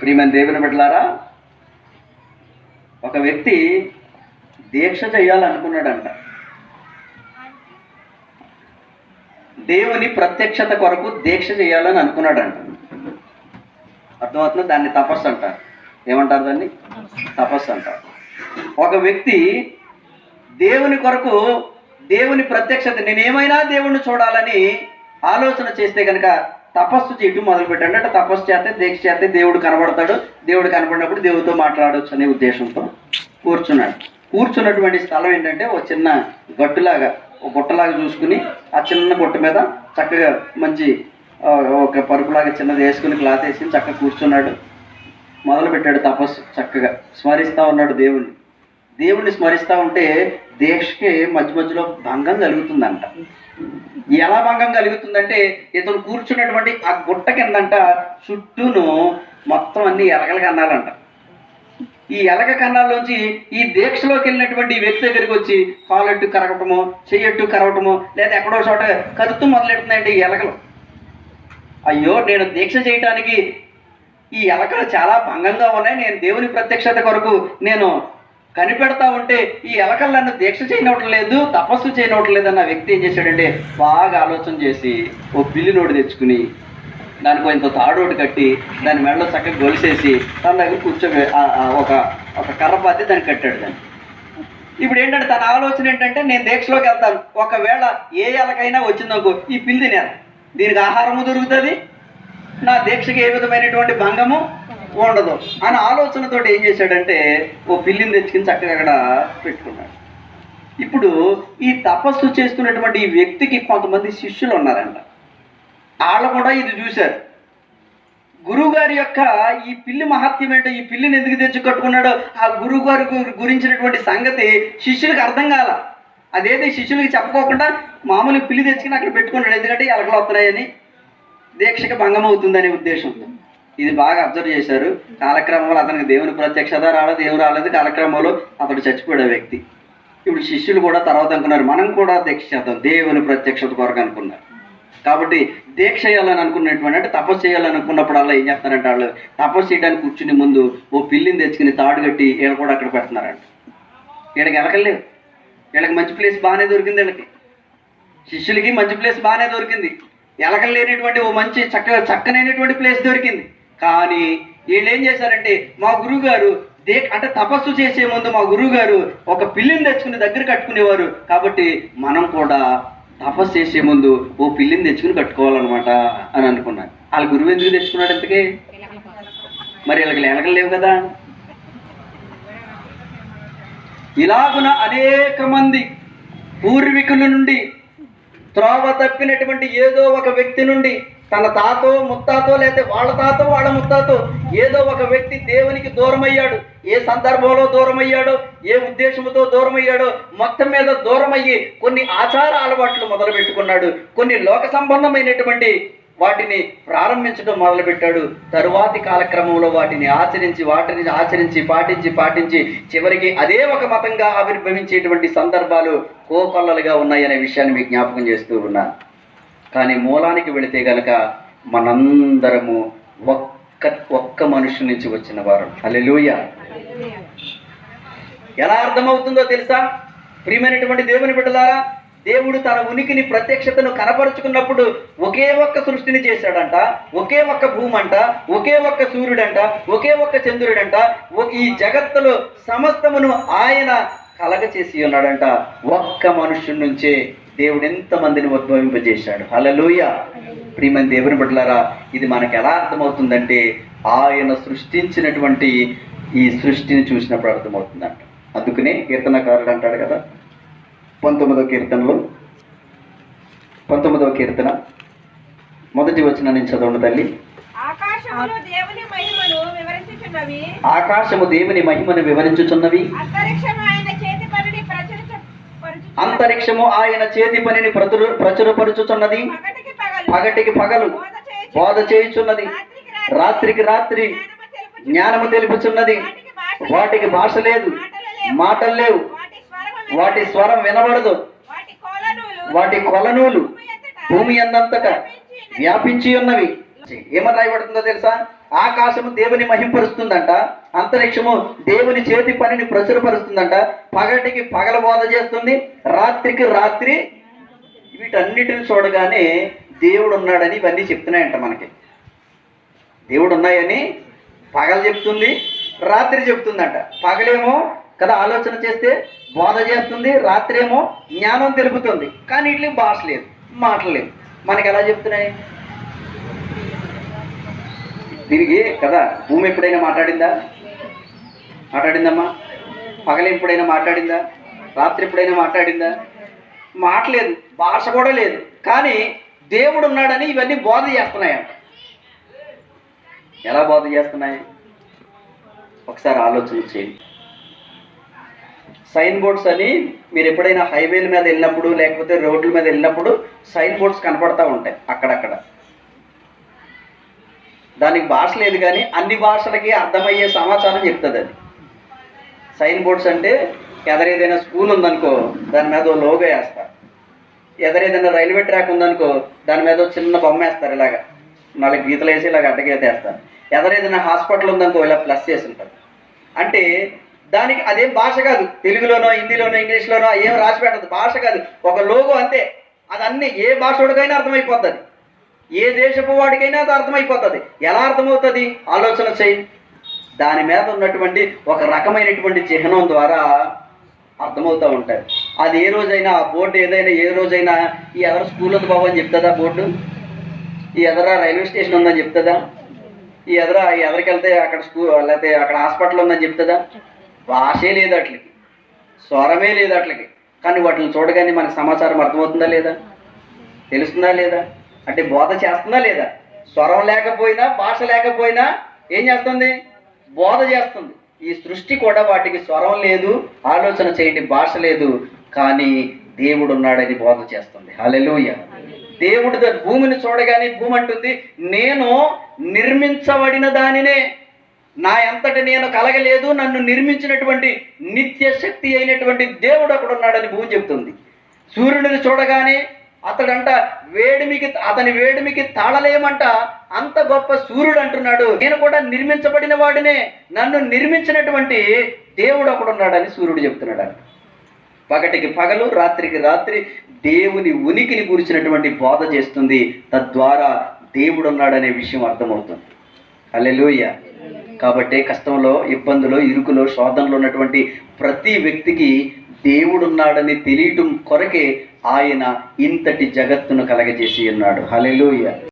ప్రియమైన దేవుని బిడ్డలారా ఒక వ్యక్తి దీక్ష చేయాలనుకున్నాడంట. దేవుని ప్రత్యక్షత కొరకు దీక్ష చేయాలని అనుకున్నాడంట. అర్థమవుతుంది? దాన్ని తపస్సు అంటారు. ఏమంటారు దాన్ని? తపస్సు అంటారు. ఒక వ్యక్తి దేవుని కొరకు దేవుని ప్రత్యక్షత నేనేమైనా దేవుణ్ణి చూడాలని ఆలోచన చేస్తే కనుక తపస్సు చేయటం మొదలు పెట్టండి అంటే తపస్సు చేస్తే దీక్ష చేస్తే దేవుడు కనబడతాడు. దేవుడు కనబడినప్పుడు దేవుడితో మాట్లాడవచ్చు అనే ఉద్దేశంతో కూర్చున్నాడు. కూర్చున్నటువంటి స్థలం ఏంటంటే ఒక చిన్న గట్టులాగా ఒక గుట్టలాగా చూసుకుని ఆ చిన్న గుట్ట మీద చక్కగా మంచి ఒక పరుపులాగా చిన్నది వేసుకుని క్లాత్ వేసుకుని చక్కగా కూర్చున్నాడు. మొదలు పెట్టాడు తపస్సు చక్కగా. స్మరిస్తా ఉన్నాడు దేవుణ్ణి. దేవుణ్ణి స్మరిస్తూ ఉంటే దీక్షకి మధ్య మధ్యలో భంగం కలుగుతుందంట ఎలా భంగం కలుగుతుందంటే ఇతను కూర్చున్నటువంటి ఆ గుట్ట కిందంట చుట్టూను మొత్తం అన్ని ఎలకల కన్నాలంట. ఈ ఎలక కన్నాల్లోంచి ఈ దీక్షలోకి వెళ్ళినటువంటి వ్యక్తి దగ్గరికి వచ్చి కాలెట్టు కరగటము చెయ్యట్టు కరగటము లేదా ఎక్కడో చోట కరుతూ మొదలెడుతున్నాయండి ఈ ఎలకలు. అయ్యో నేను దీక్ష చేయటానికి ఈ ఎలకలు చాలా భంగంగా ఉన్నాయి. నేను దేవుని ప్రత్యక్షత కొరకు నేను కనిపెడతా ఉంటే ఈ ఎలకలు నన్ను దీక్ష చేయనవటం లేదు తపస్సు చేయనవటం లేదు అన్న వ్యక్తి ఏం చేశాడంటే బాగా ఆలోచన చేసి ఓ పిల్లి నోటు తెచ్చుకుని దానికి ఇంత తాడోటి కట్టి దాని మెడలో చక్కగా గొలిసేసి తన దగ్గర కూర్చోబె ఒక ఒక కర్ర పాతి దాన్ని కట్టాడు దాన్ని. ఇప్పుడు ఏంటంటే తన ఆలోచన ఏంటంటే నేను దీక్షలోకి వెళ్తాను. ఒకవేళ ఏ ఎలకైనా వచ్చిందనుకో ఈ పిల్లి తినేది. దీనికి ఆహారము దొరుకుతుంది నా దీక్షకి ఏ విధమైనటువంటి భంగము ఉండదు అని ఆలోచనతో ఏం చేశాడంటే ఓ పిల్లిని తెచ్చుకుని చక్కగా అక్కడ పెట్టుకున్నాడు. ఇప్పుడు ఈ తపస్సు చేస్తున్నటువంటి ఈ వ్యక్తికి కొంతమంది శిష్యులు ఉన్నారంట. వాళ్ళు కూడా ఇది చూశారు. గురువుగారి యొక్క ఈ పిల్లి మహత్యం ఏంటో ఈ పిల్లిని ఎందుకు తెచ్చి కట్టుకున్నాడో ఆ గురువుగారి గురించినటువంటి సంగతి శిష్యులకు అర్థం కాల. అదేది శిష్యులకి చెప్పుకోకుండా మామూలు పిల్లి తెచ్చుకుని అక్కడ పెట్టుకున్నాడు. ఎందుకంటే ఎలకలు వస్తున్నాయని దీక్షకి భంగం అవుతుందనే ఉద్దేశంతో ఇది బాగా అబ్జర్వ్ చేశారు. కాలక్రమంలో అతనికి దేవుని ప్రత్యక్షత రాలేదు దేవుడు రాలేదు. కాలక్రమంలో అతడు చచ్చిపోయాడు వ్యక్తి. ఇప్పుడు శిష్యులు కూడా తర్వాత అనుకున్నారు. మనం కూడా దీక్ష చేద్దాం. దేవుని ప్రత్యక్షత కొరకు అనుకున్నారు. కాబట్టి దీక్ష చేయాలని అనుకున్నటువంటి అంటే తపస్సు చేయాలని అనుకున్నప్పుడల్లా ఏం చేస్తారంటే వాళ్ళు తపస్సు చేయడానికి కూర్చుని ముందు ఓ పిల్లిని తెచ్చుకుని తాడు కట్టి వీళ్ళ కూడా అక్కడ పెడుతున్నారంట. వీళ్ళకి ఎలకలేవు వీళ్ళకి మంచి ప్లేస్ బాగానే దొరికింది వీళ్ళకి శిష్యులకి మంచి ప్లేస్ బాగానే దొరికింది. ఎలకలు లేనిటువంటి ఓ మంచి చక్కగా చక్కనైనటువంటి ప్లేస్ దొరికింది. కానీ వీళ్ళు ఏం చేశారంటే మా గురువు గారు దే అంటే తపస్సు చేసే ముందు మా గురువు గారు ఒక పిల్లిని తెచ్చుకుని దగ్గర కట్టుకునేవారు. కాబట్టి మనం కూడా తపస్సు చేసే ముందు ఓ పిల్లిని తెచ్చుకుని కట్టుకోవాలన్నమాట అని అనుకున్నాను. వాళ్ళ గురువు ఎందుకు తెచ్చుకున్నాడు ఇంతకీ? మరి వీళ్ళకి ఎలకలు లేవు కదా. ఇలాగున అనేక మంది పూర్వీకుల నుండి త్రోవ తప్పినటువంటి ఏదో ఒక వ్యక్తి నుండి తన తాతో ముత్తాతో లేకపోతే వాళ్ళ తాతో వాళ్ళ ముత్తాతో ఏదో ఒక వ్యక్తి దేవునికి దూరం అయ్యాడు ఏ సందర్భంలో దూరం అయ్యాడో ఏ ఉద్దేశంతో దూరం అయ్యాడో మొత్తం మీద దూరం అయ్యి కొన్ని ఆచార అలవాట్లు మొదలు పెట్టుకున్నాడు కొన్ని లోక సంబంధమైనటువంటి వాటిని ప్రారంభించడం మొదలుపెట్టాడు. తరువాతి కాలక్రమంలో వాటిని ఆచరించి వాటిని ఆచరించి పాటించి పాటించి చివరికి అదే ఒక మతంగా ఆవిర్భవించేటువంటి సందర్భాలు కోకొల్లలుగా ఉన్నాయనే విషయాన్ని మీకు జ్ఞాపకం చేస్తూ ఉన్నాను. కానీ మూలానికి వెళితే గనక మనందరము ఒక్క ఒక్క మనుషు నుంచి వచ్చిన వారు. అల్లెలూయ ఎలా అర్థమవుతుందో తెలుసా? ప్రియమైనటువంటి దేవుని బిడ్డలారా దేవుడు తన ఉనికిని ప్రత్యక్షతను కనపరుచుకున్నప్పుడు ఒకే ఒక్క సృష్టిని చేశాడంట ఒకే ఒక్క భూమంట ఒకే ఒక్క సూర్యుడంట ఒకే ఒక్క చంద్రుడంట ఒక- ఈ జగత్తులో సమస్తమును ఆయన కలగ చేసి ఉన్నాడంట. ఒక్క మనుషుడి నుంచే దేవుడు ఎంతమందిని ఉద్భవింపజేశాడు. హల్లెలూయ. ప్రియమైన దేవుని బిడ్డలారా ఇది మనకు ఎలా అర్థమవుతుందంటే ఆయన సృష్టించినటువంటి ఈ సృష్టిని చూసినప్పుడు అర్థమవుతుందంట. అందుకనే కీర్తనకారుడు అంటాడు కదా పంతొమ్మిదవ కీర్తనలో పంతొమ్మిదవ కీర్తన మొదటి వచ్చిన నుంచి చదవండి తల్లి. ఆకాశము దేవుని మహిమను వివరించుచున్నవి అంతరిక్షము ఆయన చేతి పనిని ప్రచురించ పరుచుచున్నవి. అంతరిక్షము ఆయన చేతి పనిని ప్రచుర ప్రచురపరుచుచున్నది. పగటికి పగలు. బోధ చేయుచు. బోధ చేయుచున్నది. రాత్రికి రాత్రి. జ్ఞానము తెలుపుచు. జ్ఞానము తెలుపుచున్నది. వాటికి భాష లేదు. మాటలు లేవు. వాటి స్వరం వినబడదు. వాటి కోలనులు. భూమి అన్నంతట వ్యాపించి ఉన్నవి. ఏమని రాయబడుతుందో తెలుసా? ఆకాశము దేవుని మహింపరుస్తుందంట అంతరిక్షము దేవుని చేతి పనిని ప్రచురపరుస్తుందంట పగటికి పగల బోధ చేస్తుంది రాత్రికి రాత్రి వీటన్నిటిని చూడగానే దేవుడు ఉన్నాడని ఇవన్నీ చెప్తున్నాయంట మనకి. దేవుడు ఉన్నాయని పగలు చెప్తుంది రాత్రి చెప్తుందంట. పగలేమో కదా ఆలోచన చేస్తే బోధ చేస్తుంది రాత్రి ఏమో జ్ఞానం తెలుపుతుంది కానీ వీటికి భాష లేదు మాటలు లేవు. మనకి ఎలా చెప్తున్నాయి? తిరిగి కదా భూమి ఎప్పుడైనా మాట్లాడిందా? మాట్లాడిందమ్మా. పగలు ఎప్పుడైనా మాట్లాడిందా? రాత్రి ఎప్పుడైనా మాట్లాడిందా? మాట్లేదు భాష కూడా లేదు. కానీ దేవుడు ఉన్నాడని ఇవన్నీ బోధ చేస్తున్నాయంట. ఎలా బోధ చేస్తున్నాయి? ఒకసారి ఆలోచన చేయండి. సైన్ బోర్డ్స్ అని మీరు ఎప్పుడైనా హైవేల మీద వెళ్ళినప్పుడు లేకపోతే రోడ్ల మీద వెళ్ళినప్పుడు సైన్ బోర్డ్స్ కనపడతా ఉంటాయి అక్కడక్కడ. దానికి భాష లేదు కానీ అన్ని భాషలకి అర్థమయ్యే సమాచారం చెప్తుంది అది. సైన్ బోర్డ్స్ అంటే ఎదరేదైనా స్కూల్ ఉందనుకో దాని మీద లోగో వేస్తారు ఎదరేదైనా రైల్వే ట్రాక్ ఉందనుకో దాని మీద చిన్న బొమ్మ వేస్తారు ఇలాగా. నాలుగు గీతలు వేసి ఇలాగ అడ్డగీత వేస్తారు ఎదరేదైనా హాస్పిటల్ ఉందనుకో ఇలా ప్లస్ చేసి ఉంటారు అంటే దానికి అదేం భాష కాదు. తెలుగులోనో హిందీలోనో ఇంగ్లీష్లోనో ఏం రాసి పెట్టదు. భాష కాదు. ఒక లోగో అంతే. అది అన్ని ఏ భాషోడికైనా అర్థమైపోతుంది. ఏ దేశపు వాడికైనా అది అర్థమైపోతుంది. ఎలా అర్థమవుతుంది? ఆలోచన చేయి. దాని మీద ఉన్నటువంటి ఒక రకమైనటువంటి చిహ్నం ద్వారా అర్థమవుతూ ఉంటాయి అది ఏ రోజైనా ఆ బోర్డు ఏదైనా ఏ రోజైనా ఈ ఎదర స్కూల్ ఉంది బాబు అని చెప్తుందా బోర్డు? ఈ ఎదర రైల్వే స్టేషన్ ఉందని చెప్తుందా? ఈ ఎదర ఈ ఎదరికి వెళ్తే అక్కడ స్కూల్ లేకపోతే అక్కడ హాస్పిటల్ ఉందని చెప్తుందా? భాషే లేదు అట్లకి. స్వరమే లేదు అట్లకి. కానీ వాటిని చూడగానే మనకు సమాచారం అర్థమవుతుందా లేదా? తెలుస్తుందా లేదా? అంటే బోధ చేస్తుందా లేదా? స్వరం లేకపోయినా భాష లేకపోయినా ఏం చేస్తుంది? బోధ చేస్తుంది. ఈ సృష్టి కూడా వాటికి స్వరం లేదు ఆలోచన చేయండి భాష లేదు కానీ దేవుడు ఉన్నాడని బోధ చేస్తుంది. హల్లెలూయ. దేవుడు భూమిని చూడగానే భూమి అంటుంది నేను నిర్మించబడిన దానినే. నా అంతటి నేను కలగలేదు నన్ను నిర్మించినటువంటి నిత్య శక్తి అయినటువంటి దేవుడు అక్కడ ఉన్నాడని భూమి చెప్తుంది. సూర్యుడిని చూడగానే అతడంట వేడిమికి అతని వేడిమికి తాళలేమంట. అంత గొప్ప సూర్యుడు అంటున్నాడు. నేను కూడా నిర్మించబడిన వాడినే. నన్ను నిర్మించినటువంటి దేవుడు అక్కడ ఉన్నాడని సూర్యుడు చెప్తున్నాడు పగటికి పగలు రాత్రికి రాత్రి దేవుని ఉనికిని గురించినటువంటి బోధ చేస్తుంది. తద్వారా దేవుడు ఉన్నాడనే విషయం అర్థమవుతుంది. అల్లెలుయ్య కాబట్టి కష్టంలో ఇబ్బందులో ఇరుకులో శోధనలో ఉన్నటువంటి ప్రతి వ్యక్తికి దేవుడున్నాడని తెలియటం కొరకే ఆయన ఇంతటి జగత్తును కలగజేసి ఉన్నాడు. హలెలుయ